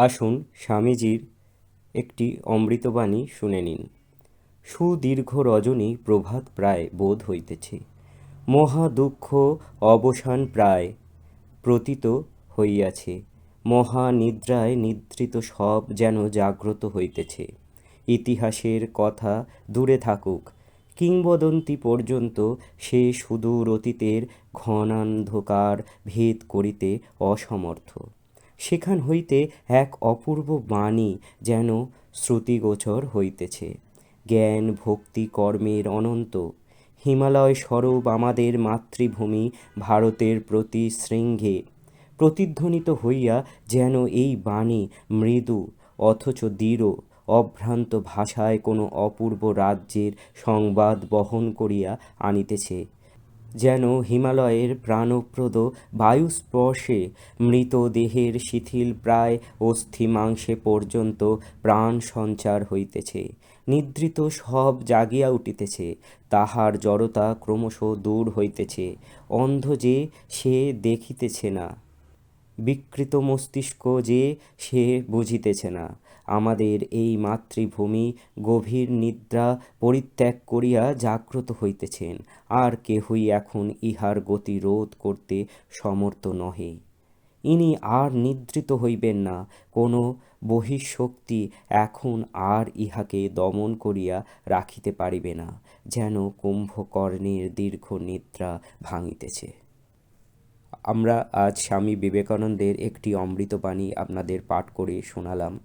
আসুন স্বামীজির একটি অমৃতবাণী শুনে নিন। সুদীর্ঘ রজনী প্রভাত প্রায় বোধ হইতেছে। মহা দুঃখ অবসান প্রায় প্রতীত হইয়াছে। মহা নিদ্রায় নিদ্রিত সব যেন জাগ্রত হইতেছে। ইতিহাসের কথা দূরে থাকুক। কিংবদন্তি পর্যন্ত সে সুদূর অতীতের ঘনান্ধকার ভেদ করিতে অসমর্থ। সেখান হইতে এক অপূর্ব বাণী যেন শ্রুতিগোচর হইতেছে। জ্ঞান, ভক্তি, কর্মের অনন্ত। হিমালয় স্বরূপ আমাদের মাতৃভূমি ভারতের প্রতি শৃঙ্গে। প্রতিধ্বনিত হইয়া যেন এই বাণী মৃদু, অথচ দৃঢ়, অভ্রান্ত ভাষায় কোনো অপূর্ব রাজ্যের সংবাদ বহন করিয়া আনিতেছে। যেন হিমালয়ের প্রাণপ্রদ বায়ুস্পর্শে মৃতদেহের শিথিল প্রায় অস্থি মাংসে পর্যন্ত প্রাণ সঞ্চার হইতেছে, নিদ্রিত সব জাগিয়া উঠিতেছে, তাহার জড়তা ক্রমশ দূর হইতেছে, অন্ধ যে সে দেখিতেছে না। বিকৃত মস্তিষ্ক যে সে বুঝিতেছে না। আমাদের এই মাতৃভূমি গভীর নিদ্রা পরিত্যাগ করিয়া জাগ্রত হইতেছেন। আর কেহই এখন ইহার গতি রোধ করতে সমর্থ নহে। ইনি আর নিদ্রিত হইবেন না। কোনো বহিঃশক্তি এখন আর ইহাকে দমন করিয়া রাখিতে পারিবে না, যেন কুম্ভকর্ণের দীর্ঘ নিদ্রা ভাঙিতেছে। আমরা আজ স্বামী বিবেকানন্দের একটি অমৃতবাণী আপনাদের পাঠ করে শোনালাম।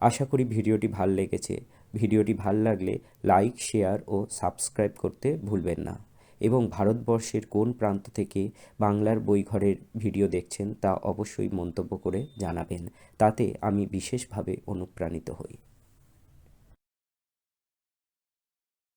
আশা করি ভিডিওটি ভালো লেগেছে। ভিডিওটি ভালো লাগলে লাইক, শেয়ার ও সাবস্ক্রাইব করতে ভুলবেন না। এবং ভারতবর্ষের কোন প্রান্ত থেকে বাংলার বইঘরের ভিডিও দেখছেন তা অবশ্যই মন্তব্য করে জানাবেন। তাতে আমি বিশেষভাবে অনুপ্রাণিত হই।